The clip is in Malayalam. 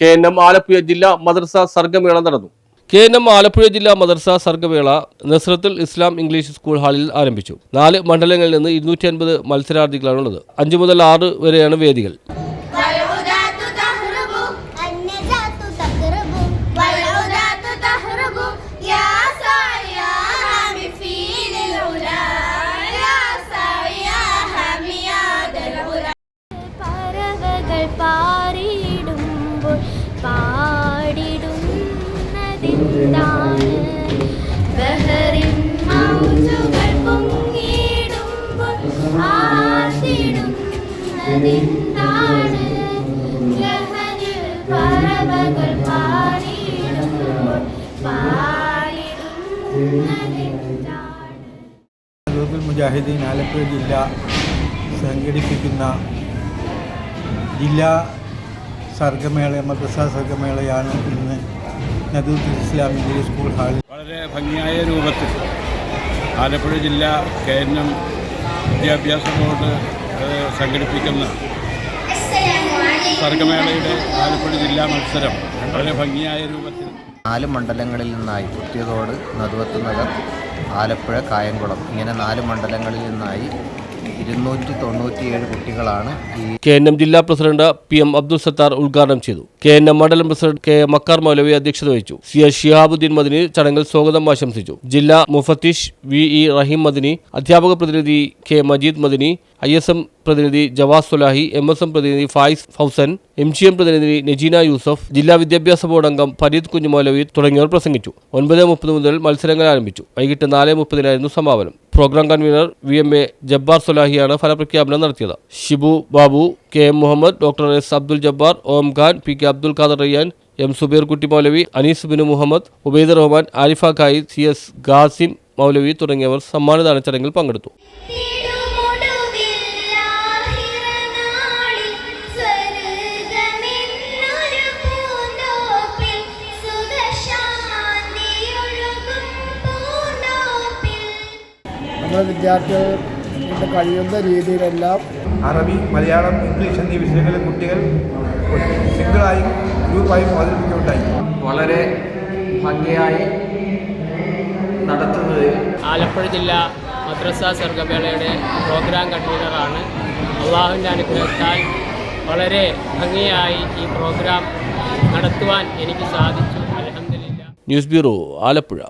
കെ എൻ എം ആലപ്പുഴ ജില്ലാ മദർസ സർഗമേള നടന്നു. കെ എൻ എം ആലപ്പുഴ ജില്ലാ മദർസ സർഗമേള നസ്രത്തുൽ ഇസ്ലാം ഇംഗ്ലീഷ് സ്കൂൾ ഹാളിൽ ആരംഭിച്ചു. നാല് മണ്ഡലങ്ങളിൽ നിന്ന് ഇരുന്നൂറ്റി അൻപത് മത്സരാർത്ഥികളാണുള്ളത്. അഞ്ചു മുതൽ ആറ് വരെയാണ് വേദികൾ. ലോകൽ മുജാഹിദീൻ ആലപ്പുഴ ജില്ല സംഘടിപ്പിക്കുന്ന ജില്ലാ സർഗമേള മദ്രസ സർഗമേളയാണ് ഇന്ന് നദൂത്തുൽ ഇസ്ലാമിക് സ്കൂൾ ഹാളിൽ വളരെ ഭംഗിയായ രൂപത്തിൽ ആലപ്പുഴ ജില്ല കെ എൻ എം വിദ്യാഭ്യാസ ബോർഡ് സംഘടിപ്പിക്കുന്ന സർഗമേളയുടെ ആലപ്പുഴ ജില്ലാ മത്സരം വളരെ ഭംഗിയായ രൂപത്തിൽ നാല് മണ്ഡലങ്ങളിൽ നിന്നായി കുത്തിയതോട് നടുവത്ത് നഗർ ആലപ്പുഴ കായംകുളം. ഇങ്ങനെ നാല് മണ്ഡലങ്ങളിൽ നിന്നായി ഇരുന്നൂറ്റി തൊണ്ണൂറ്റിയേഴ് കുട്ടികളാണ് കെ എൻ എം ജില്ലാ president P M Abdul Sathar ഉദ്ഘാടനം ചെയ്തു. കെ എൻ എം മണ്ഡലം പ്രസിഡന്റ് കെ മക്കാർ മൗലവി അധ്യക്ഷത വഹിച്ചു. സി എസ് ഷിഹാബുദ്ദീൻ മദിനി ചടങ്ങിൽ സ്വാഗതം ആശംസിച്ചു. ജില്ലാ മുഫത്തീഷ് വി ഇ റഹീം മദിനി അധ്യാപക പ്രതിനിധി K Majeed Madani I S M പ്രതിനിധി Jawas Sulahi M S M പ്രതിനിധി Fayis Fausan M G M പ്രതിനിധി നജീന യൂസഫ് ജില്ലാ വിദ്യാഭ്യാസ ബോർഡ് അംഗം ഫരീദ് കുഞ്ഞുമൗലവി തുടങ്ങിയവർ പ്രസംഗിച്ചു. ഒൻപത് മുപ്പത് മുതൽ മത്സരങ്ങൾ ആരംഭിച്ചു. വൈകിട്ട് നാല് മുപ്പതിനായിരുന്നു സമാപനം. Program convener V M A Jabbar സുലാഹിയാണ് ഫലപ്രഖ്യാപനം നടത്തിയത്. Shibu Babu K M Muhammad doctor S Abdul Jabbar Om Khan P K Abdul Khader Rayyan M Subeer Kutty Maulavi Anees Binu Muhammad Ubaid Rahman Arifa Khai C S Khasim Maulavi തുടങ്ങിയവർ സമ്മാനദാന ചടങ്ങിൽ പങ്കെടുത്തു. നമ്മുടെ സ്വർഗമെന്നൊരു പൂന്തോപ്പിൽ കഴിയുന്ന രീതിയിലെല്ലാം അറബി മലയാളം ഇംഗ്ലീഷ് എന്നീ വിഷയങ്ങളിൽ കുട്ടികൾ സിംഗിളായും ഗ്രൂപ്പായും അവതരിപ്പിക്കുകയുണ്ടായി. വളരെ ഭംഗിയായി നടത്തുന്നതിൽ ആലപ്പുഴ ജില്ല മദ്രസ സർഗമേളയുടെ പ്രോഗ്രാം കൺവീനറാണ് അള്ളാഹുവിന്റെ അനുഗ്രഹത്താൽ വളരെ ഭംഗിയായി ഈ പ്രോഗ്രാം നടത്തുവാൻ എനിക്ക് സാധിച്ചു. അലഹമില്ല ന്യൂസ് ബ്യൂറോ ആലപ്പുഴ.